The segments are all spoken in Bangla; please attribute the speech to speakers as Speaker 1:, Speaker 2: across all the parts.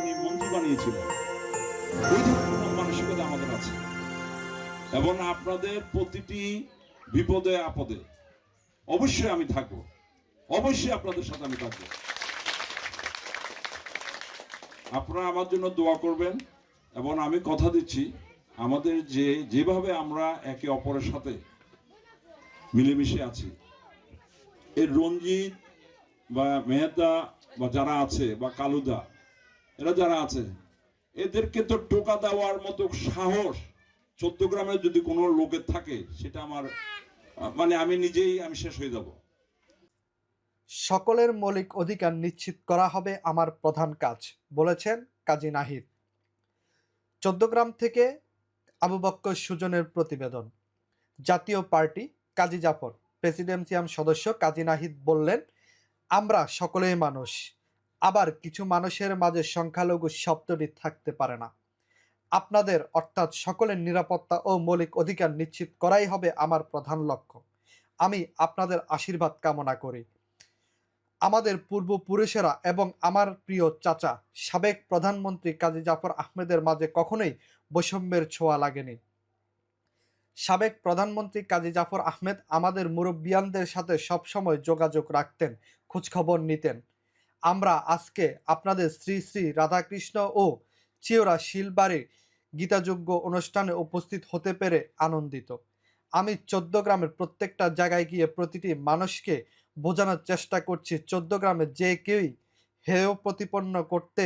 Speaker 1: উনি মন্ত্রী বানিয়েছিলেন ওই ধরনের মানসিকতা আমাদের আছে। এবং আপনাদের প্রতিটি বিপদে, আপদে অবশ্যই আমি থাকব। অবশ্যই আপনাদের সাথে আমি থাকব। আপনারা আমার জন্য দোয়া করবেন এবং আমি কথা দিচ্ছি, আমাদের যে, যেভাবে আমরা একে অপরের সাথে মিলেমিশে আছি, এই রঞ্জিত বা মেহতা বা যারা আছে বা কালুদা এরা যারা আছে, এদেরকে তো টোকা দেওয়ার মতো সাহস চোদ্দগ্রামের যদি কোনো লোকের থাকে, সেটা আমার মানে আমি নিজেই, আমি শেষ হয়ে যাব।
Speaker 2: সকলের মৌলিক অধিকার নিশ্চিত করা হবে আমার প্রধান কাজ, বলেছেন কাজী নাহিদ। চোদ্দগ্রাম থেকে আবু বক্কর সুজনের প্রতিবেদন। জাতীয় পার্টি, কাজী জাফর। প্রেসিডেন্সিয়াম সদস্য কাজী নাহিদ বললেন, আমরা সকলেই মানুষ। আবার কিছু মানুষের মাঝে সংখ্যালঘু শব্দটি থাকতে পারে না। আপনাদের, অর্থাৎ সকলের নিরাপত্তা ও মৌলিক অধিকার নিশ্চিত করাই হবে আমার প্রধান লক্ষ্য। আমি আপনাদের আশীর্বাদ কামনা করি। আমাদের পূর্বপুরুষেরা এবং আমার প্রিয় চাচা, সাবেক প্রধানমন্ত্রী কাজী জাফর আহমেদের মাঝে কখনোই বৈষম্যের ছোঁয়া লাগেনি। সাবেক প্রধানমন্ত্রী কাজী জাফর আহমেদ আমাদের মুরব্বিয়ানদের সাথে সবসময় যোগাযোগ রাখতেন, খোঁজখবর নিতেন। আমরা আজকে আপনাদের শ্রী শ্রী রাধাকৃষ্ণ ও চিওরা শিলবাড়ির গীতাযোগ্য অনুষ্ঠানে উপস্থিত হতে পেরে আনন্দিত। আমি চোদ্দ গ্রামের প্রত্যেকটা জায়গায় গিয়ে প্রতিটি মানুষকে বোঝানোর চেষ্টা করছি, চোদ্দ গ্রামে যে কেউই হেয় প্রতিপন্ন করতে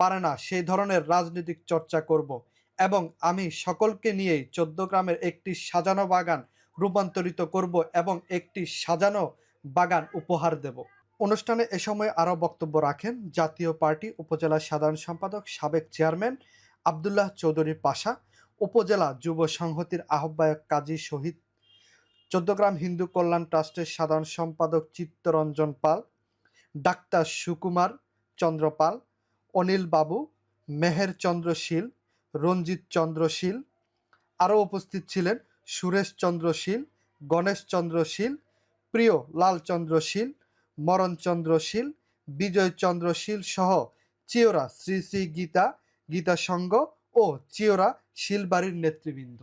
Speaker 2: পারে না, সেই ধরনের রাজনৈতিক চর্চা করব এবং আমি সকলকে নিয়েই চোদ্দ গ্রামের একটি সাজানো বাগান রূপান্তরিত করব এবং একটি সাজানো বাগান উপহার দেব। অনুষ্ঠানে এ সময় আরও বক্তব্য রাখেন জাতীয় পার্টি উপজেলা সাধারণ সম্পাদক, সাবেক চেয়ারম্যান আবদুল্লাহ চৌধুরী পাশা, উপজেলা যুব সংহতির আহ্বায়ক কাজী শহীদ, চোদ্দগ্রাম হিন্দু কল্যাণ ট্রাস্টের সাধারণ সম্পাদক চিত্তরঞ্জন পাল, ডাক্তার সুকুমার চন্দ্র পাল, অনিল বাবু, মেহের চন্দ্র শীল, রঞ্জিত চন্দ্র শীল, আরও উপস্থিত ছিলেন সুরেশ চন্দ্র শীল, গণেশ চন্দ্র শীল, প্রিয় লালচন্দ্র শীল মরণচন্দ্র শীল বিজয় চন্দ্র শীল সহ চিওরা শ্রী শ্রী গীতা গীতা সংঘ ও চিওরা শিলবাড়ির নেতৃবৃন্দ।